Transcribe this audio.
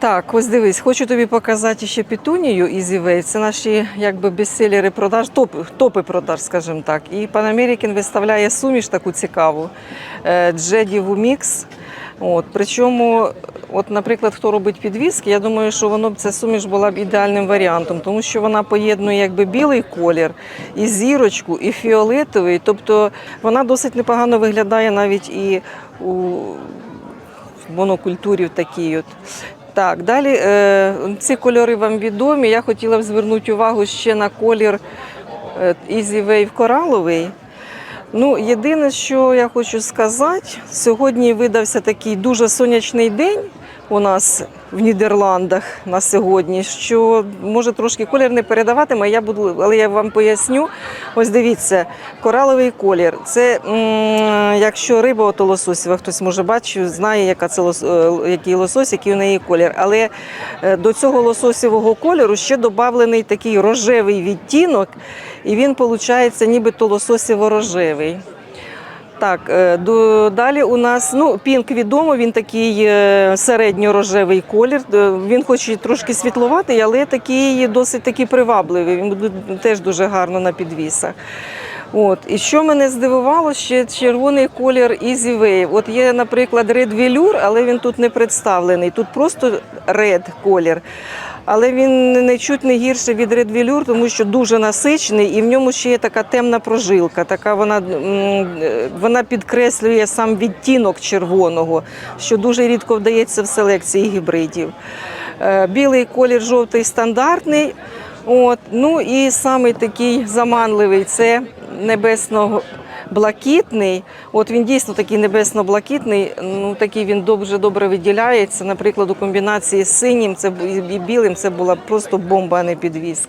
Так, ось дивись, хочу тобі показати ще петунію Easy Way. Це наші якби бестселери продаж, топи, топи продаж, скажімо так. І Pan American виставляє суміш таку цікаву. е, Джедіву мікс. От, причому, от, наприклад, хто робить підвіски, я думаю, що воно б ця суміш була б ідеальним варіантом, тому що вона поєднує якби білий колір, і зірочку, і фіолетовий. Тобто вона досить непогано виглядає навіть і у монокультурі такій от. Так, далі е, ці кольори вам відомі. Я хотіла б звернути увагу ще на колір е, Easy Wave кораловий. Ну, єдине, що я хочу сказати, сьогодні видався такий дуже сонячний день у нас в Нідерландах на сьогодні, що може трошки колір не передаватиме, я буду, але я вам поясню. Ось дивіться, кораловий колір. Це якщо риба то лососєва, хтось може бачити, знає, яка це лос, е, який лосось, який у неї колір. Але е, до цього лососівого кольору ще додавлений такий рожевий відтінок, і він виходить нібито лососєво-рожевий. Так, е, далі у нас ну, пінк відомо, він такий середньорожевий середньо-рожевий колір. Е, Він хоч і трошки світловатий, але такий досить такий привабливий. Він буде теж дуже гарно на підвісах. От. І що мене здивувало, ще червоний колір Easy Wave. От є, наприклад, Red Velour, але він тут не представлений. Тут просто Red колір. Але він не чуть не гірше від Red Velour, тому що дуже насичений, і в ньому ще є така темна прожилка. Така вона, вона підкреслює сам відтінок червоного, що дуже рідко вдається в селекції гібридів. Е, Білий колір жовтий стандартний. От. Ну і самий такий заманливий це небесно-блакитний. От він дійсно такий небесно-блакитний. Ну такий він дуже добре виділяється. Наприклад, у комбінації з синім це і білим це була просто бомба, а не підвіз.